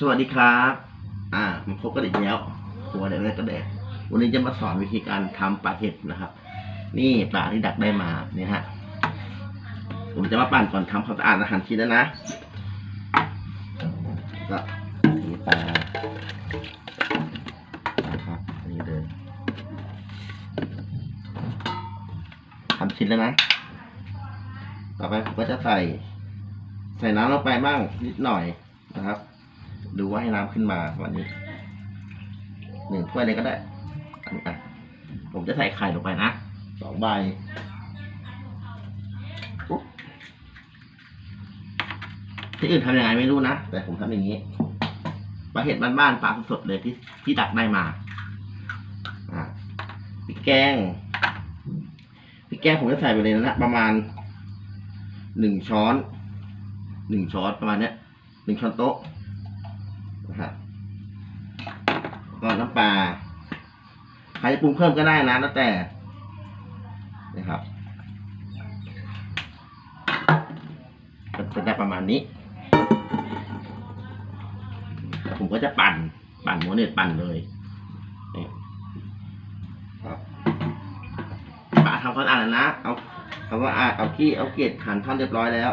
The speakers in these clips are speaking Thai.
สวัสดีครับ อ่า มาพบกันอีกแล้วตัวเด็กเล็กก็แดกวันนี้จะมาสอนวิธีการทำปลาเห็ดนะครับ นี่ปลาที่ดักได้มาเนี่ยฮะ ผมจะมาปั่นก่อนทำความสะอาดอาหารชิ้นแล้วนะ ก็นี่ปลานะครับนนี่เลยทำชิ้นแล้วนะ ต่อไปผมก็จะใส่ ใส่น้ำลงไปบ้างนิดหน่อยนะครับ ดูว่าให้น้ำขึ้นมาวันนี้หนึ่งถ้วยเลยก็ได้อันนี้อะผมจะใส่ไข่ลงไปนะสองใบปุ๊บที่อื่นทำยังไงไม่รู้นะ แต่ผมทำอย่างนี้ปลาเห็ดบ้านๆปลาสดๆเลยที่ที่ดักได้มาอะพริกแกงพริกแกงผมจะใส่ไปเลยนะ ประมาณหนึ่งช้อนหนึ่งช้อนประมาณเนี้ยหนึ่งช้อนโต๊ะ นะครับก็น้ำปลาใครจะปรุงเพิ่มก็ได้นะแล้วแต่นะครับก็จะได้ประมาณนี้ผมก็จะปั่น ปั่นหัวเน็ตปั่นเลยปลาทำความสะอาดแล้วนะ เอาทำความสะอาดเอาขี้ เอาเกล็ดหั่นท่อนเรียบร้อยแล้ว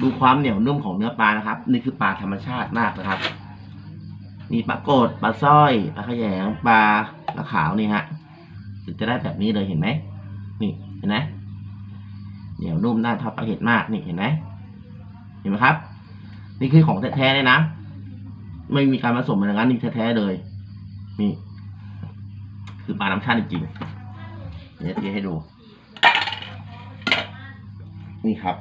ดูความเหนียวนุ่มของเนื้อปลานะครับ นี่คือปลาธรรมชาติมากนะครับ มีปลาโกดปลาสร้อยปลาขยงปลาปลาขาวนี่ฮะจะได้แบบนี้เลยเห็นไหมนี่เห็นไหมเหนียวนุ่มน่าทอดปลาเห็ดมากนี่เห็นไหมเห็นไหมครับ นี่คือของแท้ๆเลยนะไม่มีการผสมอะไรงั้นนี่แท้ๆเลยนี่คือปลาน้ำชาติจริงๆเดี๋ยวจะให้ดู นี่ครับ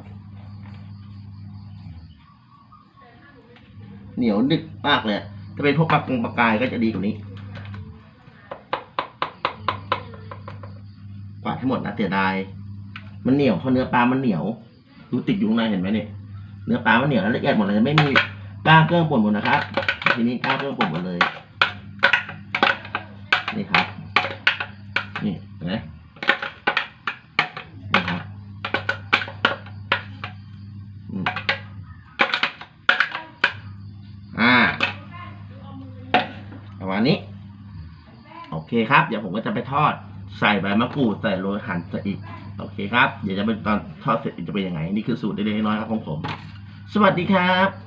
เหนียวนึกมากเลยถ้าเป็นพวกปลากงปลากายก็จะดีกว่านี้กวาดให้หมดนะเสียดาย มันเหนียวเพราะเนื้อปลามันเหนียวดูติดอยู่ข้างในเห็นไหมเนี่ยเนื้อปลามันเหนียวแล้วละเอียดหมดเลยไม่มีกล้างเครื่องป่นหมดนะครับทีนี้กล้างเครื่องป่นหมดเลยนี่ครับนี่เห็นไหม ประมาณนี้ โอเคครับ เดี๋ยวผมก็จะไปทอดใส่ใบมะกรูดใส่โรยหั่นใส่อีก โอเคครับ เดี๋ยวจะเป็นตอนทอดเสร็จจะเป็นยังไง นี่คือสูตรเล็กๆน้อยๆครับของผม สวัสดีครับ